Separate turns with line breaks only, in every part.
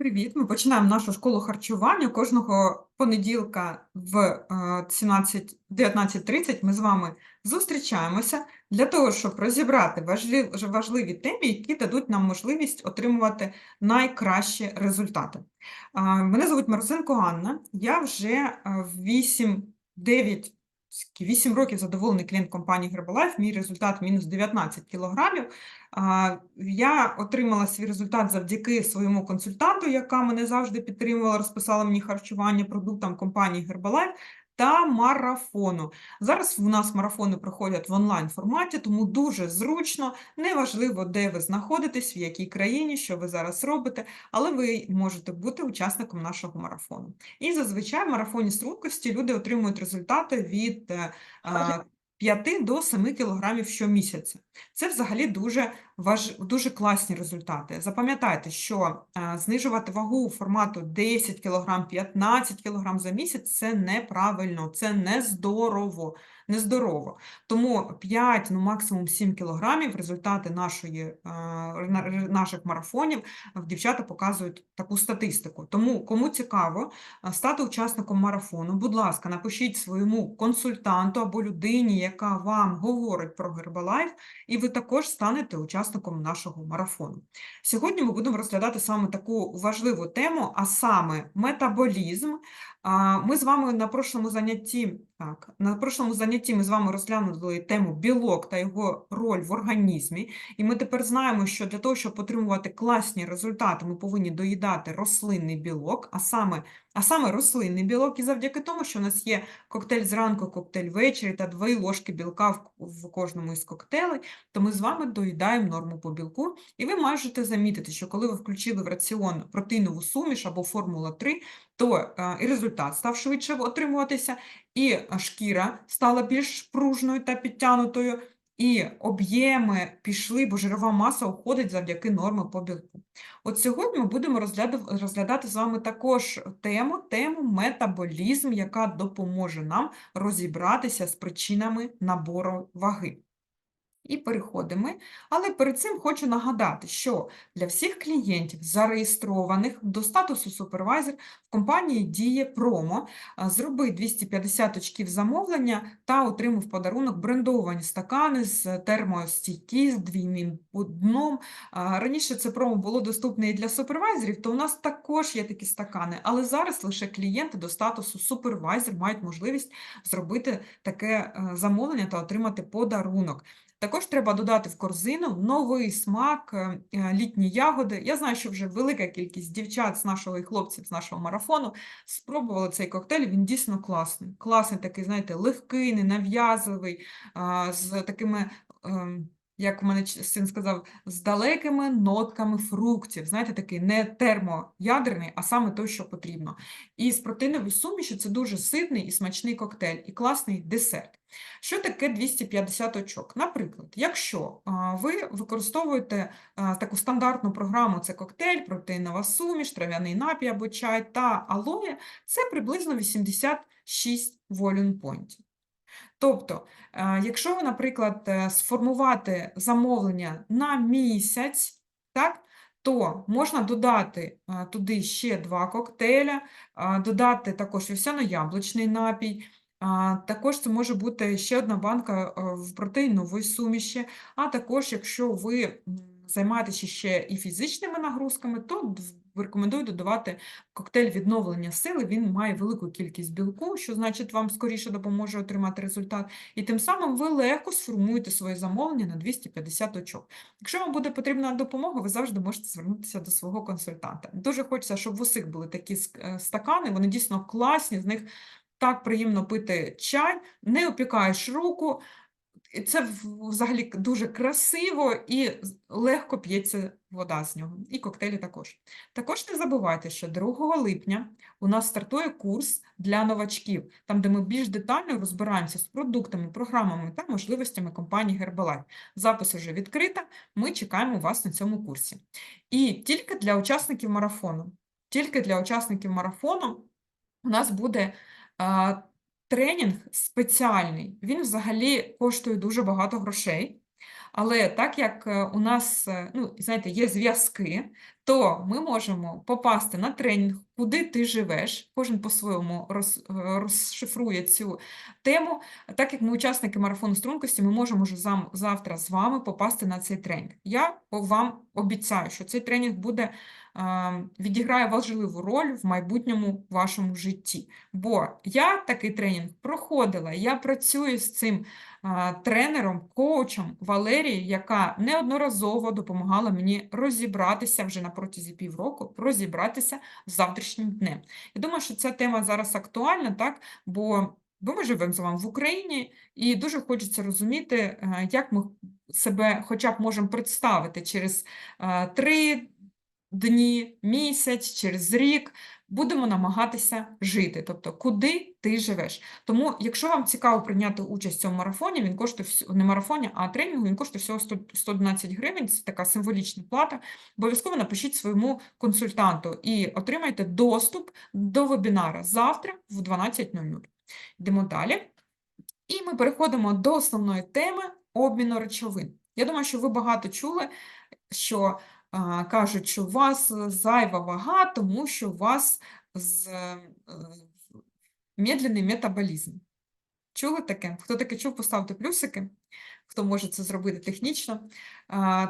Привіт! Ми починаємо нашу школу харчування. Кожного понеділка в е, 17 19.30 ми з вами зустрічаємося для того, щоб розібрати важливі, теми, які дадуть нам можливість отримувати найкращі результати. Мене звуть Марусенко Анна. Я вже е, 8-9 скільки, 8 років задоволений клієнт компанії Herbalife. Мій результат мінус 19 кілограмів. Я отримала свій результат завдяки своєму консультанту, яка мене завжди підтримувала, розписала мені харчування продуктам компанії Herbalife та марафону. Зараз у нас марафони проходять в онлайн форматі, тому дуже зручно, неважливо, де ви знаходитесь, в якій країні, що ви зараз робите, але ви можете бути учасником нашого марафону. І зазвичай в марафоні стрункості люди отримують результати від е, е, 5 до 7 кілограмів щомісяця. Це взагалі дуже, важ... дуже класні результати. Запам'ятайте, що е, знижувати вагу формату 10 кг, 15 кг за місяць це неправильно, це нездорово. Нездорово. Тому 5, ну максимум 7 кілограмів результати нашої, е, наших марафонів дівчата показують таку статистику. Тому кому цікаво е, стати учасником марафону, будь ласка, напишіть своєму консультанту або людині, яка вам говорить про Herbalife, і ви також станете учасником нашого марафону. Сьогодні ми будемо розглядати саме таку важливу тему, а саме метаболізм. Ми з вами на прошлому занятті, так, на прошлому занятті ми з вами розглянули тему білок та його роль в організмі. І ми тепер знаємо, що для того, щоб отримувати класні результати, ми повинні доїдати рослинний білок, а саме, а саме рослинний білок, і завдяки тому, що у нас є коктейль зранку, коктейль ввечері та дві ложки білка в, в кожному із коктейлей, то ми з вами доїдаємо норму по білку. І ви можете замітити, що коли ви включили в раціон протеїнову суміш або формула 3, то е, і результат став швидше отримуватися, і е, шкіра стала більш пружною та підтянутою, і об'єми пішли, бо жирова маса уходить завдяки норми по білку. От сьогодні ми будемо розглядати з вами також тему, тему метаболізм, яка допоможе нам розібратися з причинами набору ваги. І переходимо. Але перед цим хочу нагадати, що для всіх клієнтів, зареєстрованих до статусу супервайзер, в компанії діє промо «Зроби 250 очків замовлення та отримав подарунок брендовані стакани з термостійкі, з двійним дном. Раніше це промо було доступне і для супервайзерів, то у нас також є такі стакани, але зараз лише клієнти до статусу супервайзер мають можливість зробити таке е, замовлення та отримати подарунок. Також треба додати в корзину новий смак, е, е, літні ягоди. Я знаю, що вже велика кількість дівчат з нашого і хлопців з нашого марафону спробували цей коктейль. Він дійсно класний. Класний такий, знаєте, легкий, ненав'язливий, з такими. Як у мене син сказав, з далекими нотками фруктів. Знаєте, такий не термоядерний, а саме той, що потрібно. І з протеїнової суміші це дуже ситний і смачний коктейль, і класний десерт. Що таке 250 очок? Наприклад, якщо ви використовуєте таку стандартну програму, це коктейль, протеїнова суміш, трав'яний напій або чай та алоє, це приблизно 86 volume поінтів. Тобто, е, якщо наприклад, е, сформувати замовлення на місяць, так, то можна додати е, туди ще два коктейля, додати також вівсяно-яблучний напій, Також це може бути ще одна банка в протеїнової суміші, а також, якщо ви займаєтеся ще і фізичними нагрузками, то рекомендую додавати коктейль відновлення сили. Він має велику кількість білку, що значить вам скоріше допоможе отримати результат. І тим самим ви легко сформуєте своє замовлення на 250 очок. Якщо вам буде потрібна допомога, ви завжди можете звернутися до свого консультанта. Дуже хочеться, щоб в усіх були такі е, стакани, вони дійсно класні, з них так приємно пити чай, не опікаєш руку. Це взагалі дуже красиво і легко п'ється вода з нього. І коктейлі також. Також не забувайте, що 2 липня у нас стартує курс для новачків, там, де ми більш детально розбираємося з продуктами, програмами та можливостями компанії Herbalife. Запис уже відкрита. Ми чекаємо вас на цьому курсі. І тільки для учасників марафону. Тільки для учасників марафону у нас буде тренінг спеціальний. Він взагалі коштує дуже багато грошей. Але так як е, у нас, е, ну, знаєте, є зв'язки, то ми можемо попасти на тренінг, куди ти живеш. Кожен по-своєму роз, е, розшифрує цю тему. Так як ми учасники марафону стрункості, ми можемо вже завтра з вами попасти на цей тренінг. Я вам обіцяю, що цей тренінг буде е, відіграє важливу роль в майбутньому вашому житті. Бо я такий тренінг проходила, я працюю з цим тренером, коучем Валерією, яка неодноразово допомагала мені розібратися вже на протязі півроку, розібратися з завтрашнім днем. Я думаю, що ця тема зараз актуальна, так? Бо, бо ми живемо з вами в Україні, і дуже хочеться розуміти, е, як ми себе хоча б можемо представити через е, три дні, місяць, через рік будемо намагатися жити. Тобто, куди ти живеш. Тому, якщо вам цікаво прийняти участь в цьому марафоні, він коштує не марафоні, а тренінгу, він коштує всього 100 111 гривень. Це така символічна плата. Обов'язково напишіть своєму консультанту і отримайте доступ до вебінара завтра в 12.00. Йдемо далі. І ми переходимо до основної теми обміну речовин. Я думаю, що ви багато чули, що кажуть, що у вас е, зайва вага, тому що у вас з, е, медленний метаболізм. Чули таке? Хто таке чув, поставте плюсики, хто може це зробити технічно.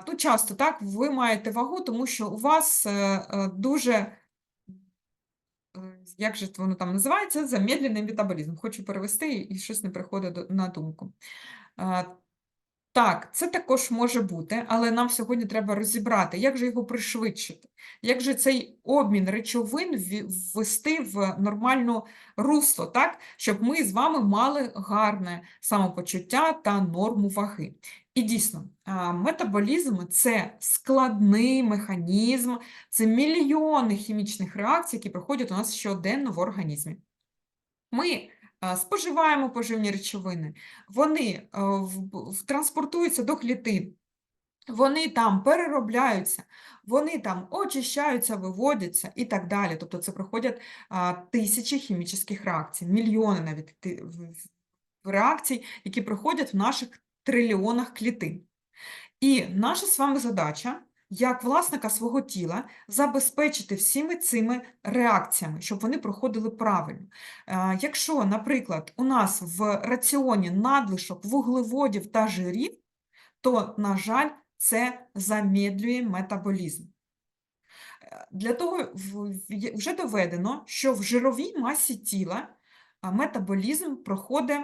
Тут часто так, ви маєте вагу, тому що у вас е, дуже, як же воно там називається, замедлений метаболізм. Хочу перевести і щось не приходить на думку. Так, це також може бути, але нам сьогодні треба розібрати, як же його пришвидшити, як же цей обмін речовин ввести в нормальну русло, так, щоб ми з вами мали гарне самопочуття та норму ваги. І дійсно, метаболізм це складний механізм, це мільйони хімічних реакцій, які проходять у нас щоденно в організмі. Ми споживаємо поживні речовини, вони в- транспортуються до клітин, вони там переробляються, вони там очищаються, виводяться і так далі. Тобто це проходять тисячі хімічних реакцій, мільйони навіть реакцій, які проходять в наших трильйонах клітин. І наша з вами задача, як власника свого тіла, забезпечити всіми цими реакціями, щоб вони проходили правильно. Е, Якщо, наприклад, у нас в раціоні надлишок вуглеводів та жирів, то, на жаль, це замедлює метаболізм. Е, Для того вже доведено, що в жировій масі тіла метаболізм проходить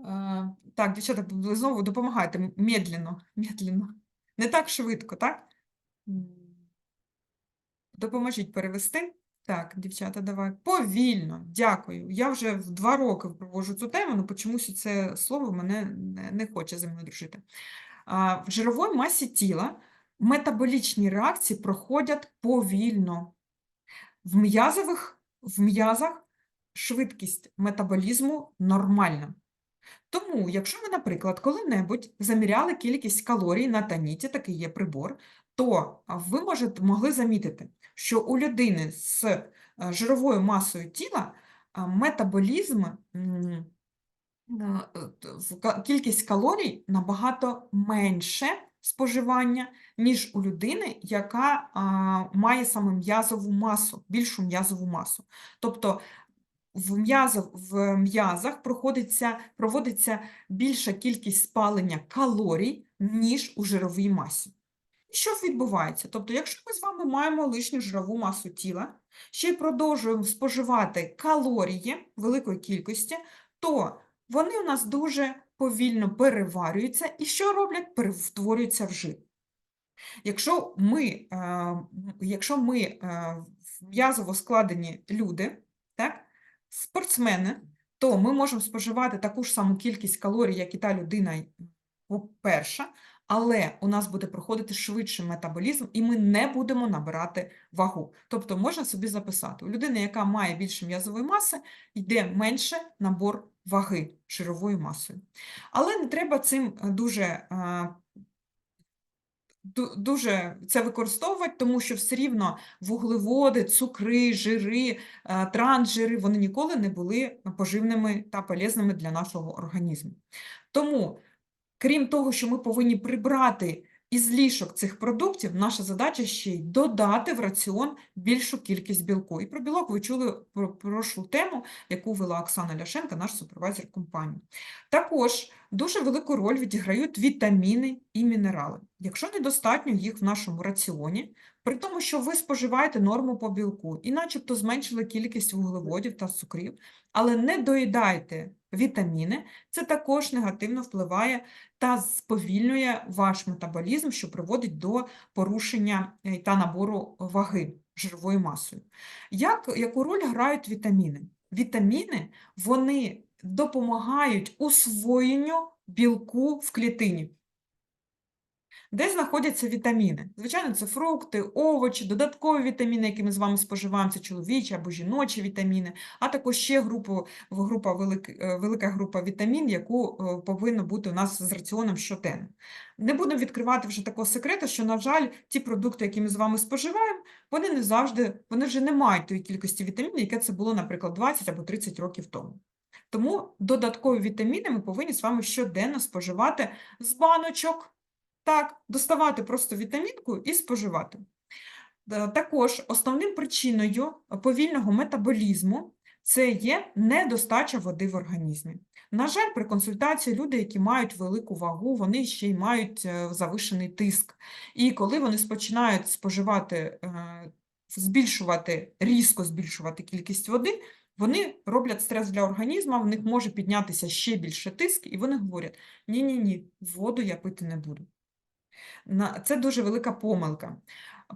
Е, Так, дівчата, знову допомагайте м- медленно, медленно. Не так швидко, так? Допоможіть перевести. Так, дівчата, давай. Повільно, дякую. Я вже в два роки проводжу цю тему, але чомусь це слово мене не, не хоче зі мною дружити. В жировій масі тіла метаболічні реакції проходять повільно. В м'язових, в м'язах швидкість метаболізму нормальна. Тому, якщо ви, наприклад, коли-небудь заміряли кількість калорій на таніті, такий є прибор, то ви можете, могли замітити, що у людини з е, жировою масою тіла метаболізм, кількість калорій набагато менше споживання, ніж у людини, яка має саме м'язову масу, більшу м'язову масу. Тобто в м'язах, в м'язах проходиться, проводиться більша кількість спалення калорій, ніж у жировій масі. І що відбувається? Тобто, якщо ми з вами маємо лишню жирову масу тіла, ще й продовжуємо споживати калорії великої кількості, то вони у нас дуже повільно переварюються і що роблять? Перетворюються в жир. Якщо ми, е, якщо ми е, м'язово складені люди, спортсмени, то ми можемо споживати таку ж саму кількість калорій, як і та людина перша, але у нас буде проходити швидший метаболізм, і ми не будемо набирати вагу. Тобто можна собі записати, у людини, яка має більше м'язової маси, йде менше набор ваги жировою масою. Але не треба цим е, дуже е, дуже це використовувати, тому що все рівно вуглеводи, цукри, жири, е, трансжири, вони ніколи не були поживними та полезними для нашого організму. Тому, крім того, що ми повинні прибрати із лішок цих продуктів наша задача ще й додати в раціон більшу кількість білку. І про білок ви чули про прошлу тему, яку вела Оксана Ляшенка, наш супервайзер компанії. Також дуже велику роль відіграють вітаміни і мінерали. Якщо недостатньо їх в нашому раціоні, при тому, що ви споживаєте норму по білку і начебто зменшили кількість вуглеводів та цукрів, але не доїдаєте вітаміни, це також негативно впливає та сповільнює ваш метаболізм, що приводить до порушення е, та набору ваги жировою масою. Як, яку роль грають вітаміни? Вітаміни вони допомагають усвоєнню білку в клітині. Де знаходяться вітаміни? Звичайно, це фрукти, овочі, додаткові вітаміни, які ми з вами споживаємо, це чоловічі або жіночі вітаміни, а також ще групу, група, е, велика група вітамін, яку е, повинна бути у нас з раціоном щоденно. Не будемо відкривати вже такого секрету, що, на жаль, ті продукти, які ми з вами споживаємо, вони не завжди, вони вже не мають тої кількості вітамінів, яке це було, наприклад, 20 або 30 років тому. Тому додаткові вітаміни ми повинні з вами щоденно споживати з баночок. Так, доставати просто вітамінку і споживати. Е, Також основним причиною повільного метаболізму це є недостача води в організмі. На жаль, при консультації люди, які мають велику вагу, вони ще й мають е, завишений тиск. І коли вони починають споживати, е, збільшувати, різко збільшувати кількість води, вони роблять стрес для організму, в них може піднятися ще більше тиск, і вони говорять: ні-ні-ні, воду я пити не буду. Це дуже велика помилка.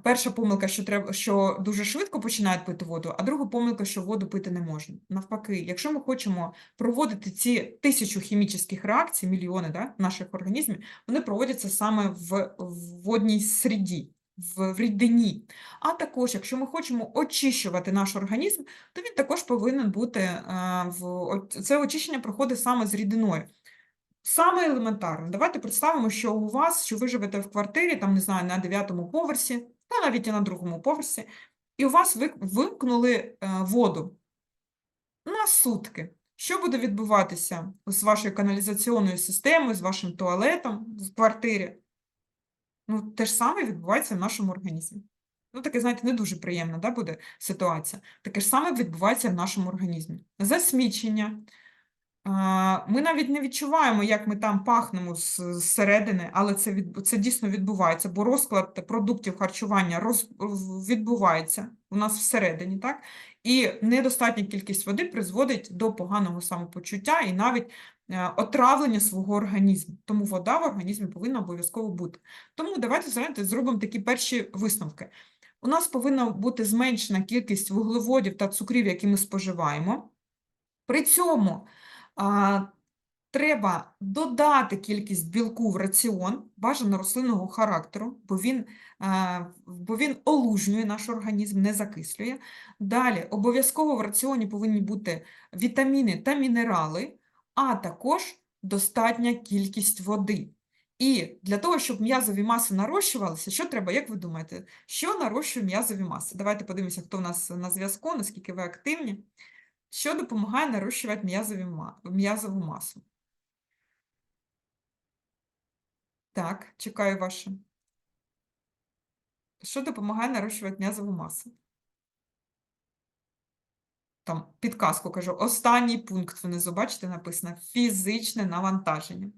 Перша помилка, що треба, що дуже швидко починають пити воду, а друга помилка, що воду пити не можна. Навпаки, якщо ми хочемо проводити ці тисячу хімічних реакцій, мільйони да, наших організмів, вони проводяться саме в, в водній середі, в, в рідині. А також, якщо ми хочемо очищувати наш організм, то він також повинен бути е, в це очищення проходить саме з рідиною. Саме елементарно. Давайте представимо, що у вас, що ви живете в квартирі, там, не знаю, на 9 поверсі, та навіть і на другому поверсі, і у вас вимкнули е, воду на сутки. Що буде відбуватися з вашою каналізаційною системою, з вашим туалетом в квартирі? Ну, те ж саме відбувається в нашому організмі. Ну, таке, знаєте, не дуже приємна да, буде ситуація. Таке ж саме відбувається в нашому організмі. Засмічення, Ми навіть не відчуваємо, як ми там пахнемо зсередини, але це, від, це дійсно відбувається, бо розклад продуктів харчування роз, відбувається у нас всередині, так? І недостатня кількість води призводить до поганого самопочуття і навіть е, отравлення свого організму. Тому вода в організмі повинна обов'язково бути. Тому давайте знаєте, зробимо такі перші висновки. У нас повинна бути зменшена кількість вуглеводів та цукрів, які ми споживаємо. При цьому треба додати кількість білку в раціон, бажано рослинного характеру, бо він, бо він олужнює наш організм, не закислює. Далі обов'язково в раціоні повинні бути вітаміни та мінерали, а також достатня кількість води. І для того, щоб м'язові маси нарощувалися, що треба, як ви думаєте, що нарощує м'язові маси? Давайте подивимося, хто в нас на зв'язку, наскільки ви активні. Що допомагає нарощувати м'язову масу? Так, чекаю ваше. Що допомагає нарощувати м'язову масу? Там підказку кажу. Останній пункт внизу, бачите, написано фізичне навантаження.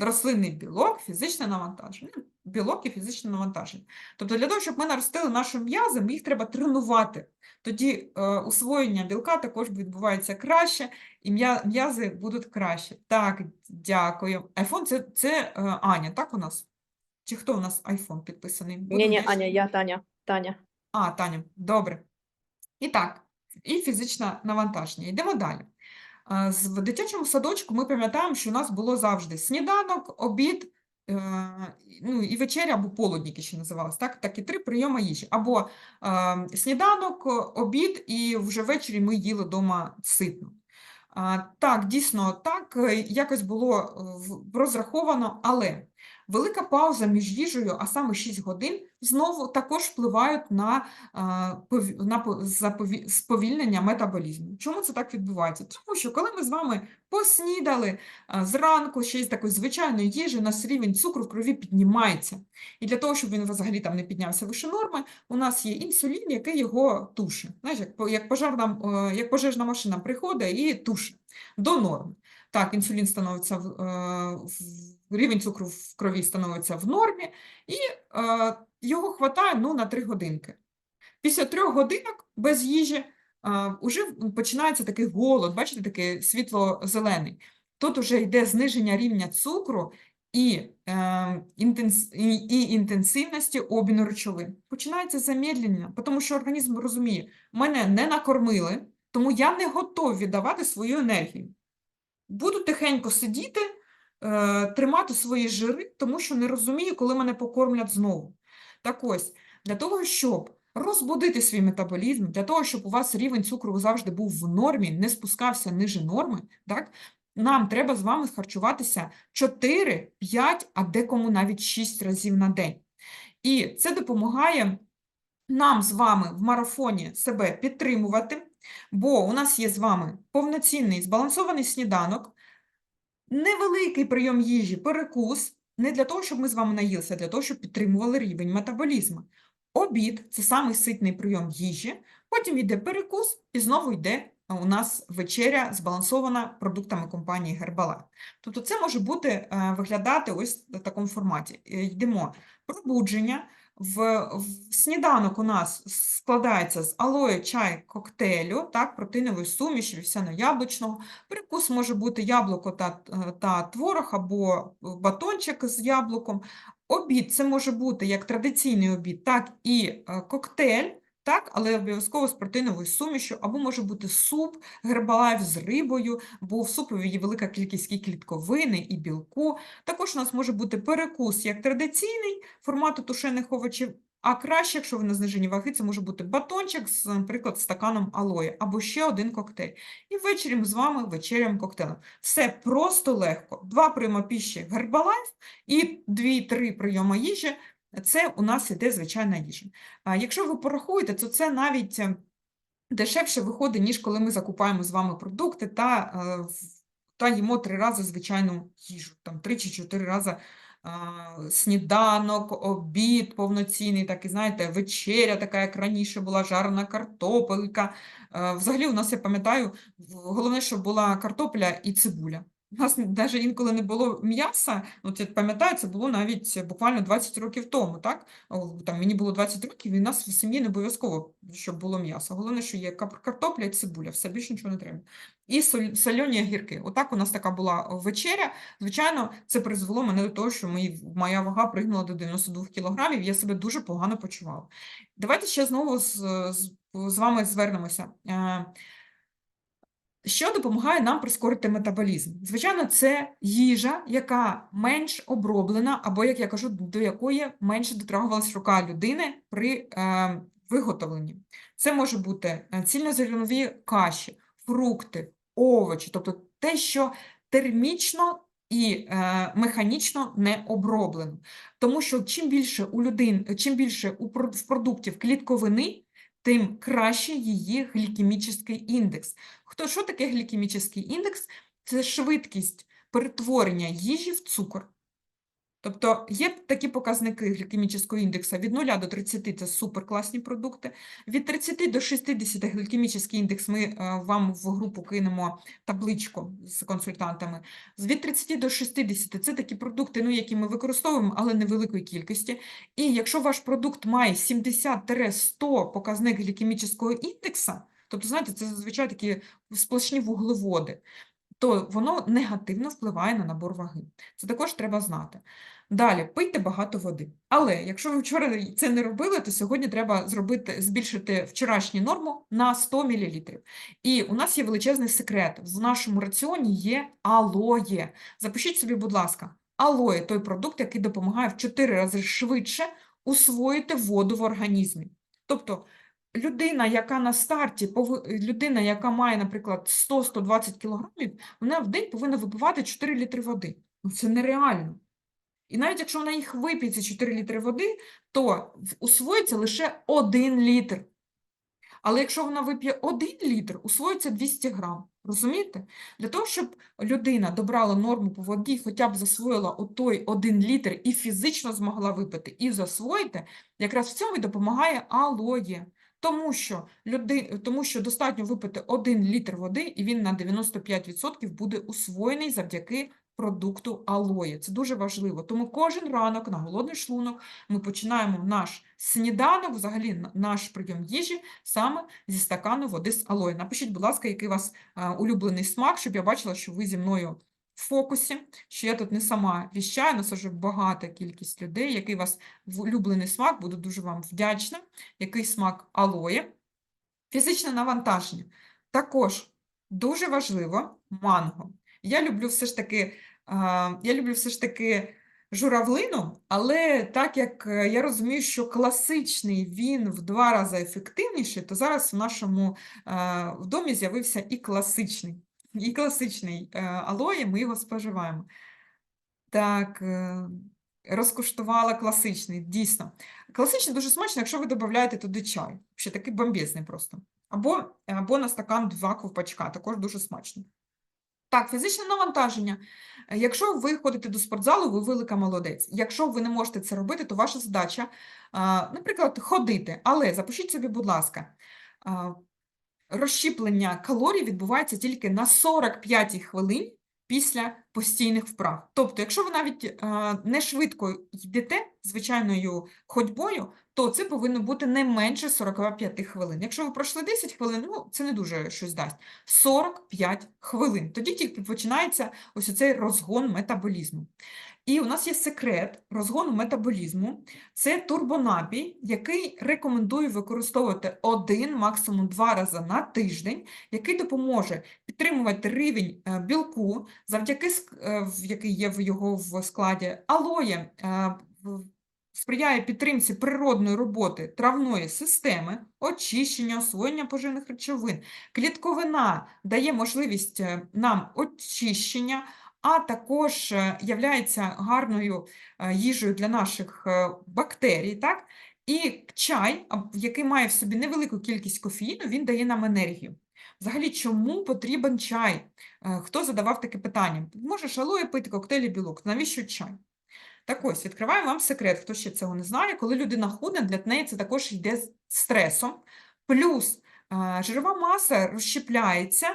Рослинний білок, фізичне навантаження. Білок і фізичне навантаження. Тобто для того, щоб ми наростили наші м'язи, їх треба тренувати. Тоді е, усвоєння білка також відбувається краще, і м'язи будуть краще. Так, дякую. Айфон це, це е, Аня, так у нас? Чи хто у нас айфон підписаний?
Ні, ні. Аня, я Таня. Таня.
А, Таня, добре. І так, і фізичне навантаження. Йдемо далі. В дитячому садочку ми пам'ятаємо, що у нас було завжди сніданок, обід, е, ну, і вечеря, або полудніки ще називалось, так? Такі три прийоми їжі. Або е, сніданок, обід, і вже ввечері ми їли вдома ситно. Так, дійсно, так, якось було розраховано, але Велика пауза між їжею, а саме 6 годин, знову також впливають на, а, на сповільнення метаболізму. Чому це так відбувається? Тому що коли ми з вами поснідали зранку, ще із такої звичайної їжі, у нас рівень цукру в крові піднімається. І для того, щоб він взагалі там не піднявся вище норми, у нас є інсулін, який його тушить. Знаєш, як, по- як, пожарна, е, як пожежна машина приходить і тушить до норми. Так, інсулін становиться в, е, в рівень цукру в крові становиться в нормі, і е, його хватає ну, на 3 годинки. Після трьох годинок без їжі вже починається такий голод, бачите, такий світло-зелений. Тут вже йде зниження рівня цукру і, е, інтенс, і, і інтенсивності обміну речовин. Починається замедлення, тому що організм розуміє, мене не накормили, тому я не готов віддавати свою енергію. Буду тихенько сидіти, е, тримати свої жири, тому що не розумію, коли мене покормлять знову. Так ось, для того, щоб розбудити свій метаболізм, для того, щоб у вас рівень цукру завжди був в нормі, не спускався ниже норми, так, нам треба з вами харчуватися 4, 5, а декому навіть 6 разів на день. І це допомагає нам з вами в марафоні себе підтримувати, бо у нас є з вами повноцінний збалансований сніданок, невеликий прийом їжі, перекус, не для того, щоб ми з вами наїлися, а для того, щоб підтримували рівень метаболізму. Обід це самий ситний прийом їжі, потім йде перекус і знову йде у нас вечеря збалансована продуктами компанії Herbalife. Тобто це може бути е, виглядати ось в такому форматі. Е, Йдемо пробудження. В, в сніданок у нас складається з алоє, чай, коктейлю, так, протеїнової суміші, вівсяно-яблучного. Прикус може бути яблуко та, та творог або батончик з яблуком. Обід це може бути як традиційний обід, так і е, коктейль, так, але обов'язково з протеїновою сумішю, або може бути суп, гербалайф з рибою, бо в супові є велика кількість і клітковини, і білку. Також у нас може бути перекус як традиційний формату тушених овочів, а краще, якщо ви на зниженні ваги, це може бути батончик з, наприклад, стаканом алої, або ще один коктейль. І ввечері ми з вами вечеряємо коктейлем. Все просто легко. Два прийоми піші Herbalife і 2-3 прийоми їжі це у нас іде звичайна їжа. А якщо ви порахуєте, то це навіть е, дешевше виходить, ніж коли ми закупаємо з вами продукти та, е, та їмо три рази звичайну їжу, там три чи чотири рази а, сніданок, обід повноцінний, так і знаєте, вечеря, така як раніше була, жарена картопелька. Е, Взагалі, у нас, я пам'ятаю, головне, щоб була картопля і цибуля. У нас навіть інколи не було м'яса, ну, це пам'ятаю, це було навіть буквально 20 років тому, так? Там мені було 20 років, і в нас в сім'ї не обов'язково, щоб було м'ясо. Головне, що є картопля і цибуля, все більше нічого не треба. І соль- сольоні огірки. Отак у нас така була вечеря. Звичайно, це призвело мене до того, що моя вага пригнула до 92 кілограмів, я себе дуже погано почувала. Давайте ще знову з, з, з вами звернемося. Що допомагає нам прискорити метаболізм? Звичайно, це їжа, яка менш оброблена, або, як я кажу, до якої менше дотрагувалась рука людини при е, виготовленні. Це може бути е, цільнозернові каші, фрукти, овочі, тобто те, що термічно і е, механічно не оброблено. Тому що чим більше у людин, чим більше у в продуктів клітковини, тим краще її глікемічний індекс. Хто що таке глікемічний індекс? Це швидкість перетворення їжі в цукор. Тобто є такі показники глікемічного індексу від 0 до 30 – це суперкласні продукти. Від 30 до 60 глікемічний індекс ми е, вам в групу кинемо табличку з консультантами. Від 30 до 60 – це такі продукти, ну, які ми використовуємо, але невеликої кількості. І якщо ваш продукт має 70-100 показник глікемічного індексу, тобто, знаєте, це зазвичай такі сплошні вуглеводи, то воно негативно впливає на набор ваги. Це також треба знати. Далі, пийте багато води. Але якщо ви вчора це не робили, то сьогодні треба зробити, збільшити вчорашню норму на 100 мл. І у нас є величезний секрет. В нашому раціоні є алоє. Запишіть собі, будь ласка, алоє – той продукт, який допомагає в 4 рази швидше усвоїти воду в організмі. Тобто людина, яка на старті, людина, яка має, наприклад, 100-120 кілограмів, вона в день повинна випивати 4 літри води. Ну, це нереально. І навіть якщо вона їх вип'є, ці 4 літри води, то усвоїться лише 1 літр. Але якщо вона вип'є 1 літр, усвоїться 200 грам. Розумієте? Для того, щоб людина добрала норму по воді, хоча б засвоїла отой 1 літр і фізично змогла випити і засвоїти, якраз в цьому і допомагає алоє. Тому що, люди, тому що достатньо випити 1 літр води, і він на 95% буде усвоєний завдяки продукту алоє. Це дуже важливо. Тому кожен ранок на голодний шлунок ми починаємо наш сніданок, взагалі наш прийом їжі саме зі стакану води з алоє. Напишіть, будь ласка, який у вас е, улюблений смак, щоб я бачила, що ви зі мною в фокусі, що я тут не сама віщаю, нас вже багата кількість людей. Який у вас улюблений смак, буду дуже вам вдячна. Який смак алоє. Фізичне навантаження. Також дуже важливо манго. Я люблю все ж таки, я люблю все ж таки журавлину, але так як е, я розумію, що класичний він в два рази ефективніший, то зараз в нашому е, в домі з'явився і класичний. І класичний е, алоє, ми його споживаємо. Так, е, розкуштувала класичний, дійсно. Класичний дуже смачно, якщо ви додаєте туди чай. Ще такий бомбезний просто. Або, або на стакан два ковпачка, також дуже смачно. Так, фізичне навантаження. Якщо ви ходите до спортзалу, ви велика молодець. Якщо ви не можете це робити, то ваша задача, наприклад, ходити. Але запишіть собі, будь ласка, розщіплення калорій відбувається тільки на 45 хвилин після постійних вправ. Тобто, якщо ви навіть е, не швидко йдете звичайною ходьбою, то це повинно бути не менше 45 хвилин. Якщо ви пройшли 10 хвилин, ну це не дуже щось дасть. 45 хвилин. Тоді тільки починається ось цей розгон метаболізму. І у нас є секрет розгону метаболізму. Це турбонапій, який рекомендую використовувати один, максимум два рази на тиждень, який допоможе підтримувати рівень е, білку, завдяки е, який є в його в складі, алоє е, сприяє підтримці природної роботи травної системи, очищення, освоєння поживних речовин. Клітковина дає можливість е, нам очищення, а також е, являється гарною е, їжею для наших бактерій. Так? І чай, який має в собі невелику кількість кофеїну, він дає нам енергію. Взагалі, чому потрібен чай? Хто задавав таке питання? Можеш алоє пити, коктейлі білок. Навіщо чай? Так ось, відкриваю вам секрет, хто ще цього не знає. Коли людина худне, для неї це також йде з стресом. Плюс е, жирова маса розщепляється,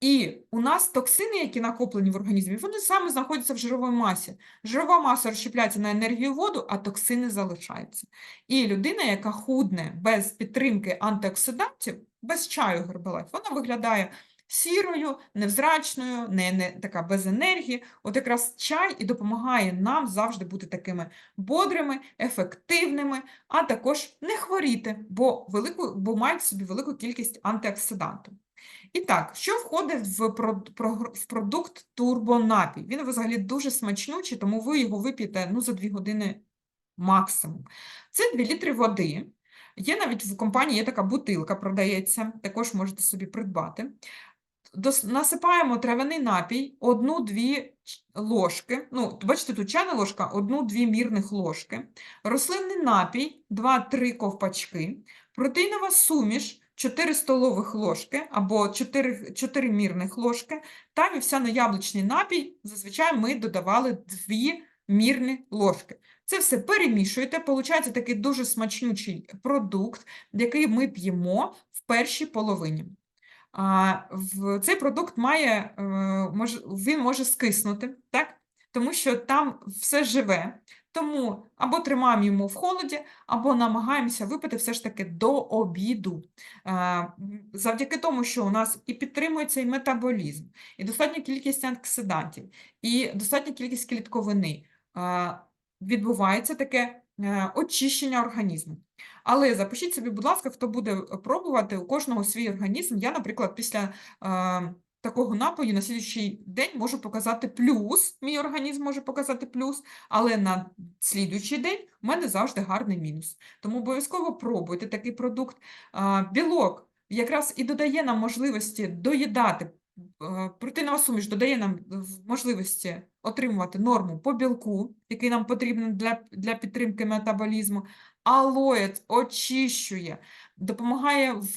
і у нас токсини, які накоплені в організмі, вони саме знаходяться в жировій масі. Жирова маса розщепляється на енергію воду, а токсини залишаються. І людина, яка худне без підтримки антиоксидантів, без чаю Herbalife, вона виглядає сірою, невзрачною, не, не така без енергії. От якраз чай і допомагає нам завжди бути такими бодрими, ефективними, а також не хворіти, бо, велику, бо мають собі велику кількість антиоксидантів. І так, що входить в продукт турбонапій? Він взагалі дуже смачнючий, тому ви його вип'єте ну, за 2 години максимум. Це 2 літри води. Є навіть в компанії є така бутилка, продається, також можете собі придбати. Насипаємо трав'яний напій, одну-дві ложки. Ну, бачите, тут чайна ложка, одну-дві мірних ложки. Рослинний напій, 2-3 ковпачки. Протеїнова суміш, 4 столових ложки або 4, 4 мірних ложки. Та вівсяно-яблучний напій, зазвичай ми додавали 2 мірні ложки. Це все перемішуєте, получається такий дуже смачнючий продукт, який ми п'ємо в першій половині. В цей продукт має, е, він може скиснути, так? Тому що там все живе. Тому або тримаємо йому в холоді, або намагаємося випити все ж таки до обіду. Завдяки тому, що у нас і підтримується і метаболізм, і достатня кількість антиоксидантів, і достатня кількість клітковини, відбувається таке е, очищення організму. Але запишіть собі, будь ласка, хто буде е, пробувати, у кожного свій організм. Я, наприклад, після е, такого напою на слідуючий день можу показати плюс, мій організм може показати плюс, але на слідуючий день у мене завжди гарний мінус. Тому обов'язково пробуйте такий продукт. А, білок якраз і додає нам можливості доїдати е, протеїнова суміш додає нам можливості отримувати норму по білку, який нам потрібен для, для підтримки метаболізму. Алоєць очищує, допомагає в,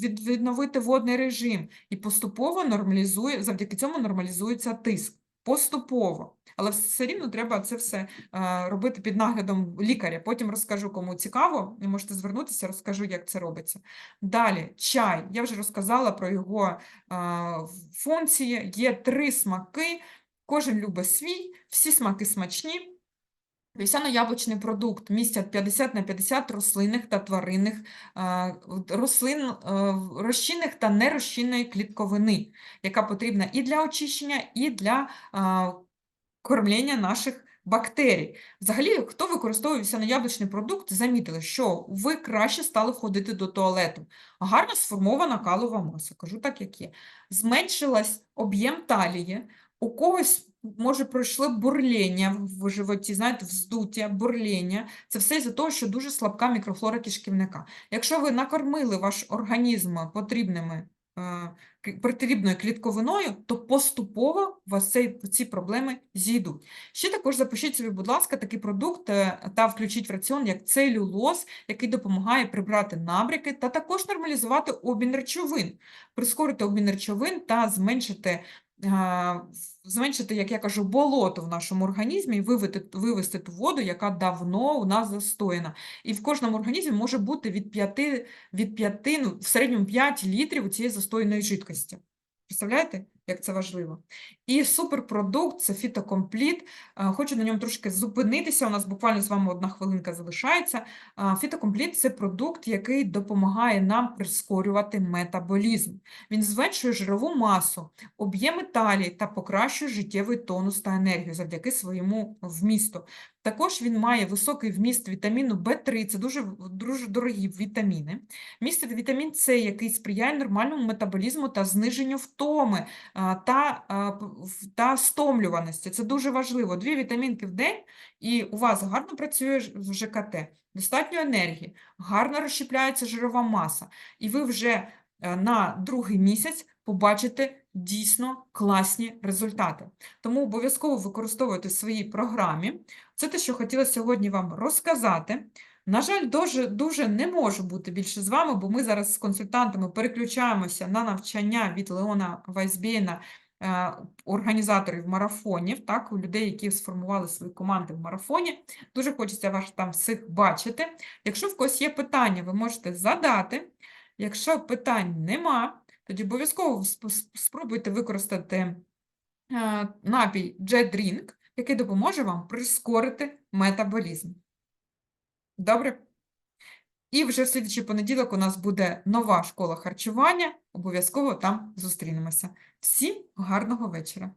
від, відновити водний режим і поступово нормалізує, завдяки цьому нормалізується тиск. Поступово. Але все рівно треба це все е, робити під наглядом лікаря. Потім розкажу, кому цікаво, ви можете звернутися, розкажу, як це робиться. Далі, чай. Я вже розказала про його е, функції. Є три смаки, кожен любить свій, всі смаки смачні. Вівсяно-яблучний продукт містять 50 на 50 рослинних та тваринних е, рослин, е, розчинних та нерозчинної клітковини, яка потрібна і для очищення, і для е, кормлення наших бактерій. Взагалі, хто використовує вівсяно-яблучний продукт, замітили, що ви краще стали ходити до туалету. Гарно сформована калова маса, кажу так, як є. Зменшилась об'єм талії, у когось, може, пройшло бурління в животі, знаєте, вздуття, бурління. Це все із-за того, що дуже слабка мікрофлора кишківника. Якщо ви накормили ваш організм потрібними е, потрібною клітковиною, то поступово у вас цей, ці проблеми зійдуть. Ще також запишіть собі, будь ласка, такий продукт е, та включіть в раціон як целюлоз, який допомагає прибрати набряки та також нормалізувати обмін речовин, прискорити обмін речовин та зменшити, а, зменшити, як я кажу, болото в нашому організмі і вивести, вивести ту воду, яка давно у нас застояна. І в кожному організмі може бути від 5, від 5 ну, в середньому 5 літрів цієї застояної жидкості. Представляєте, як це важливо? І суперпродукт це фітокомпліт. Е, Хочу на ньому трошки зупинитися. У нас буквально з вами одна хвилинка залишається. Фітокомпліт це продукт, який допомагає нам прискорювати метаболізм. Він зменшує жирову масу, об'єми талії та покращує життєвий тонус та енергію завдяки своєму вмісту. Також він має високий вміст вітаміну В3, це дуже, дуже дорогі вітаміни. Містить вітамін С, який сприяє нормальному метаболізму та зниженню втоми та, та стомлюваності. Це дуже важливо. Дві вітамінки в день, і у вас гарно працює в ЖКТ, достатньо енергії, гарно розщепляється жирова маса, і ви вже е, на другий місяць побачите дійсно класні результати. Тому обов'язково використовуйте в своїй програмі. Це те, що хотіла сьогодні вам розказати. На жаль, дуже, дуже не можу бути більше з вами, бо ми зараз з консультантами переключаємося на навчання від Леона Вайсбєна, е, організаторів марафонів, так, у людей, які сформували свої команди в марафоні. Дуже хочеться вас там всіх бачити. Якщо в когось є питання, ви можете задати. Якщо питань нема, тоді обов'язково сп- сп- спробуйте використати е, напій J-Drink, який допоможе вам прискорити метаболізм. Добре? І вже в слідчий понеділок у нас буде нова школа харчування. Обов'язково там зустрінемося. Всім гарного вечора!